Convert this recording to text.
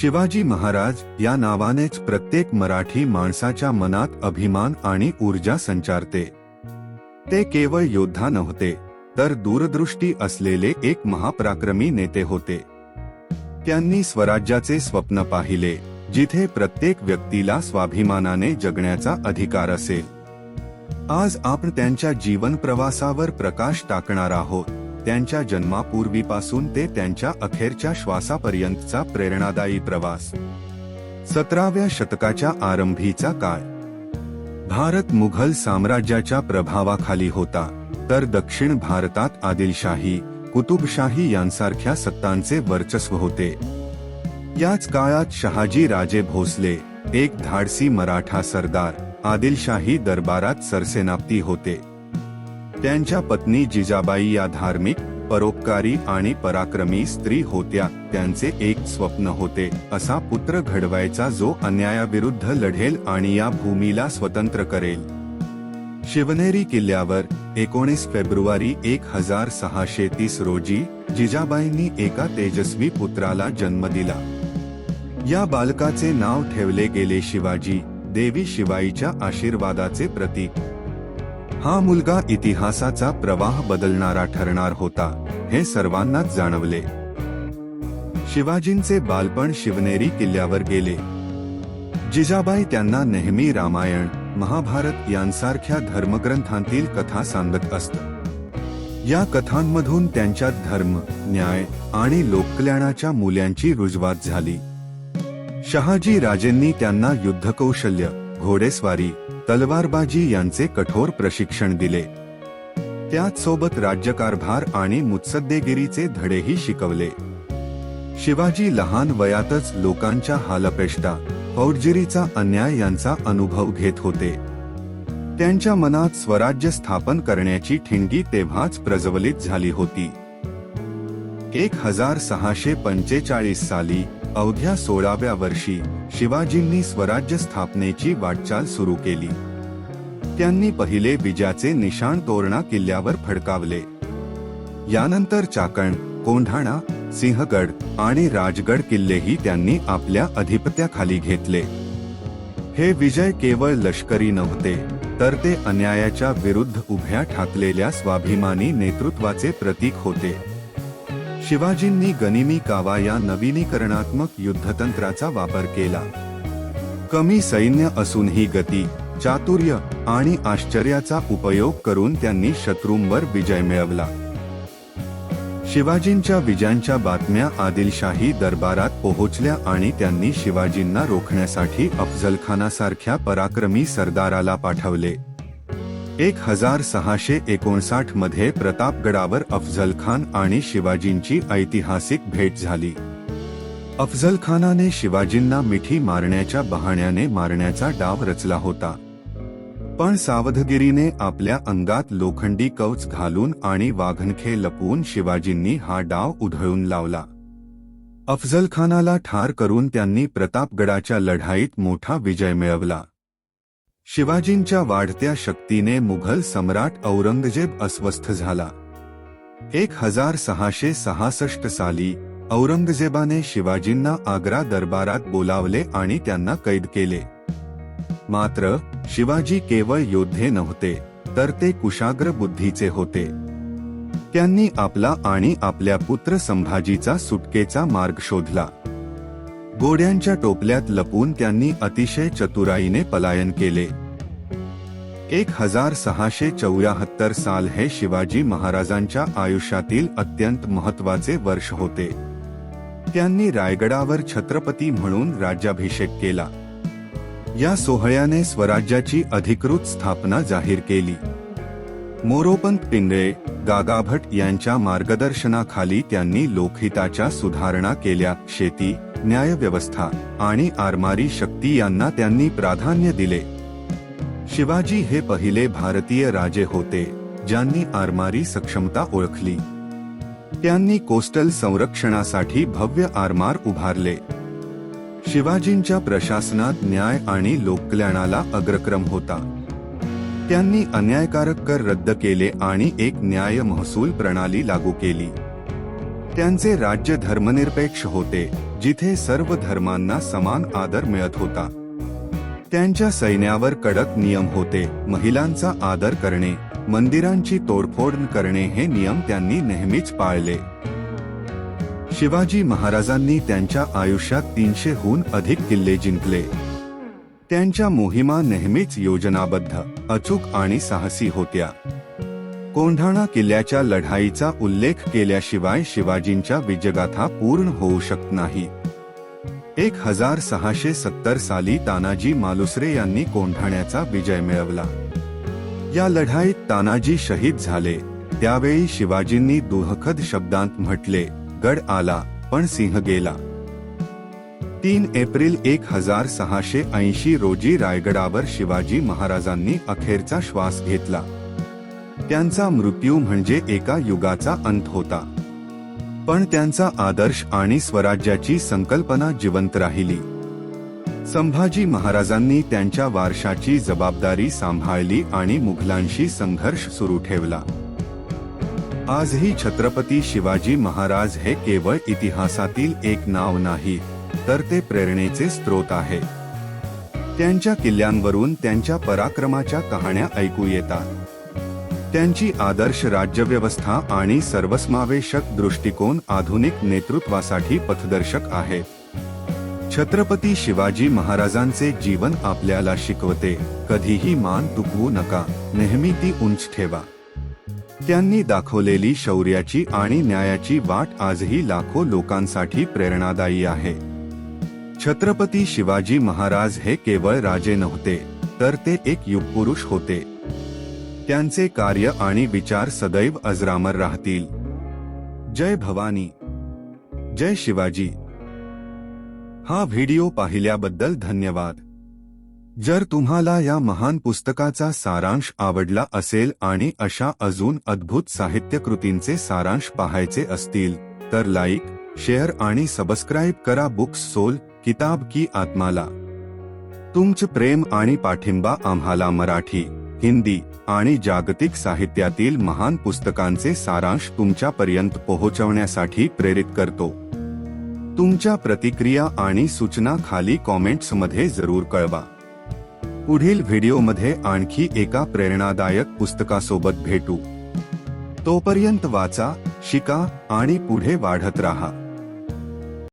शिवाजी महाराज या नावानेच प्रत्येक मराठी माणसाच्या मनात अभिमान आणि ऊर्जा संचारते. ते केवळ योद्धा नव्हते तर दूरदृष्टी असलेले एक महापराक्रमी नेते होते. त्यांनी स्वराज्याचे स्वप्न पाहिले जिथे प्रत्येक व्यक्तीला स्वाभिमानाने जगण्याचा अधिकार असेल. आज आपण त्यांच्या जीवन प्रवासावर प्रकाश टाकणार आहोत. त्यांच्या जन्मापूर्वीपासून ते त्यांच्या अखेरच्या श्वासापर्यंतचा प्रेरणादायी प्रवास. सतराव्या शतकाच्या आरंभीचा काळ. भारत मुघल साम्राज्याच्या प्रभावाखाली होता तर दक्षिण भारतात आदिलशाही कुतुबशाही यांसारख्या सत्तांचे वर्चस्व होते. याच काळात शहाजी राजे भोसले एक धाडसी मराठा सरदार आदिलशाही दरबारात सरसेनापती होते. त्यांच्या पत्नी जिजाबाई या धार्मिक परोपकारी आणि पराक्रमी स्त्री होत्या. त्यांचे एक स्वप्न होते. असा पुत्र घडवायचा जो अन्यायाविरुद्ध लढेल आणि या भूमीला स्वतंत्र करेल. शिवनेरी किल्ल्यावर एकोणीस फेब्रुवारी एक हजार सहाशे तीस रोजी जिजाबाईंनी एका तेजस्वी पुत्राला जन्म दिला. या बालकाचे नाव ठेवले गेले शिवाजी. देवी शिवाईच्या आशीर्वादाचे प्रतीक. हा मुलगा इतिहासाचा प्रवाह बदलणारा ठरणार होता हे सर्वांनाच जाणवले. शिवाजींचे बालपण शिवनेरी किल्ल्यावर गेले. जिजाबाई त्यांना नेहमी रामायण महाभारत यांसारख्या धर्मग्रंथांतील कथा सांगत असत. या कथांमधून त्यांच्यात धर्म न्याय आणि लोककल्याणाच्या मूल्यांची रुजवात झाली. शहाजी राजेंनी त्यांना युद्धकौशल्य घोडेस्वारी तलवारबाजी यांचे कठोर प्रशिक्षण दिले. त्याचसोबत राज्यकारभार आणि मुत्सद्देगिरीचे धडेही शिकवले. शिवाजी लहान वयातच लोकांच्या हालपेष्टा फौजगिरीचा अन्याय यांचा अनुभव घेत होते. त्यांच्या मनात स्वराज्य स्थापन करण्याची ठिणगी तेव्हाच प्रज्वलित झाली होती. एक हजार सहाशे पंचेचाळीस साली अवघ्या सोळाव्या वर्षी शिवाजींनी स्वराज्य स्थापनेची वाटचाल सुरू केली. त्यांनी पहिले विजाचे निशाण तोरणा किल्ल्यावर फडकावले. यानंतर चाकण कोंढाणा सिंहगड आणि राजगड किल्लेही त्यांनी आपल्या अधिपत्याखाली घेतले. हे विजय केवळ लष्करी नव्हते तर ते अन्यायाच्या विरुद्ध उभ्या ठाकलेल्या स्वाभिमानी नेतृत्वाचे प्रतीक होते. शिवाजींनी गनिमी कावा या नवीनीकरणात्मक युद्धतंत्राचा वापर केला. कमी सैन्य असूनही गती चातुर्य आणि आश्चर्याचा उपयोग करून त्यांनी शत्रूंवर विजय मिळवला. शिवाजींच्या विजयांच्या बातम्या आदिलशाही दरबारात पोहोचल्या आणि त्यांनी शिवाजींना रोखण्यासाठी अफजलखानासारख्या पराक्रमी सरदाराला पाठवले. एक हजार सहाशे एकोणसाठमध्ये प्रतापगडावर अफझल खान आणि शिवाजींची ऐतिहासिक भेट झाली. अफझल खानाने शिवाजींना मिठी मारण्याच्या बहाण्याने मारण्याचा डाव रचला होता. पण सावधगिरीने आपल्या अंगात लोखंडी कवच घालून आणि वाघनखे लपवून शिवाजींनी हा डाव उधळून लावला. अफझल खानाला ठार करून त्यांनी प्रतापगडाच्या लढाईत मोठा विजय मिळवला. शिवाजींच्या वाढत्या शक्तीने मुघल सम्राट औरंगजेब अस्वस्थ झाला. एक हजार सहाशे सहासष्ट साली औरंगजेबाने शिवाजींना आग्रा दरबारात बोलावले आणि त्यांना कैद केले. मात्र शिवाजी केवळ योद्धे नव्हते तर ते कुशाग्र बुद्धीचे होते. त्यांनी आपला आणि आपल्या पुत्र संभाजीचा सुटकेचा मार्ग शोधला. घोड्यांच्या टोपल्यात लपून त्यांनी अतिशय चतुराईने पलायन केले. एक हजार सहाशे चौऱ्याहत्तर साल हे शिवाजी महाराजांच्या आयुष्यातील अत्यंत महत्त्वाचे वर्ष होते. त्यांनी रायगडावर छत्रपती म्हणून राज्याभिषेक केला. या सोहळ्याने स्वराज्याची अधिकृत स्थापना जाहीर केली. मोरोपंत पिंगळे गागाभट यांच्या मार्गदर्शनाखाली त्यांनी लोकहिताच्या सुधारणा केल्या. शेती न्यायव्यवस्था आणि आरमारी शक्ती यांना त्यांनी प्राधान्य दिले. शिवाजी हे पहिले भारतीय राजे होते ज्यांनी आरमारी सक्षमता ओळखली. त्यांनी कोस्टल संरक्षणासाठी भव्य आरमार उभारले. शिवाजींच्या प्रशासनात न्याय आणि लोककल्याणाला अग्रक्रम होता. त्यांनी अन्यायकारक कर रद्द केले आणि एक न्याय महसूल प्रणाली लागू केली. त्यांचे राज्य धर्मनिरपेक्ष होते. जिथे सर्व धर्मांना समान आदर मिळत होता. त्यांच्या सैन्यावर कडक नियम होते महिलांचा आदर करणे मंदिरांची तोडफोड करणे हे नियम त्यांनी नेहमीच पाळले. शिवाजी महाराजांनी त्यांच्या आयुष्यात तीनशेहून अधिक किल्ले जिंकले. त्यांच्या मोहिमा नेहमीच योजनाबद्ध अचूक आणि साहसी होत्या. कोंढाणा किल्ल्याच्या लढाईचा उल्लेख केल्याशिवाय शिवाजींच्या विजगाथा पूर्ण होऊ शकत नाही. एक हजार सहाशे सत्तर साली तानाजी मालुसरे यांनी कोंढाण्याचा विजय मिळवला. या लढाईत तानाजी शहीद झाले. त्यावेळी शिवाजींनी दुहखद शब्दांत म्हटले गड आला पण सिंह गेला. तीन एप्रिल एक हजार सहाशे ऐंशी रोजी रायगडावर शिवाजी महाराजांनी अखेरचा श्वास घेतला. त्यांचा मृत्यू म्हणजे एका युगाचा अंत होता. पण त्यांचा आदर्श आणि स्वराज्याची संकल्पना जिवंत राहिली. संभाजी महाराजांनी त्यांच्या वारशाची जबाबदारी सांभाळली आणि मुघलांशी संघर्ष सुरू ठेवला. आजही छत्रपती शिवाजी महाराज हे केवळ इतिहासातील एक नाव नाही तर ते प्रेरणेचे स्रोत आहे. त्यांच्या किल्ल्यांवरून त्यांच्या पराक्रमाच्या कहाण्या ऐकू येतात. त्यांची आदर्श राज्यव्यवस्था आणि सर्वसमावेशक दृष्टिकोन आधुनिक नेतृत्वासाठी पथदर्शक आहे. छत्रपती शिवाजी महाराजांचे जीवन आपल्याला शिकवते. कधीही मान तुकवू नका. नेहमी ती उंच ठेवा. त्यांनी दाखवलेली शौर्याची आणि न्यायाची वाट आजही लाखो लोकांसाठी प्रेरणादायी आहे. छत्रपती शिवाजी महाराज हे केवळ राजे नव्हते तर ते एक युगपुरुष होते. त्यांचे कार्य आणि विचार सदैव अजरामर राहतील. जय भवानी. जय शिवाजी. हा व्हिडिओ पाहिल्याबद्दल धन्यवाद. जर तुम्हाला या महान पुस्तकाचा सारांश आवडला असेल आणि अशा अजून अद्भुत साहित्यकृतींचे सारांश पाहायचे असतील तर लाईक शेअर आणि सबस्क्राईब करा बुक्स सोल किताब की आत्माला. तुमचं प्रेम आणि पाठिंबा आम्हाला मराठी हिंदी आणि जागतिक साहित्यातील महान पुस्तकांचे सारांश तुमच्यापर्यंत पोहोचवण्यासाठी प्रेरित करतो. तुमच्या प्रतिक्रिया आणि सूचना खाली कॉमेंट्समध्ये जरूर कळवा. पुढील व्हिडिओमध्ये आणखी एका प्रेरणादायक पुस्तकासोबत भेटू. तोपर्यंत वाचा शिका आणि पुढे वाढत राहा.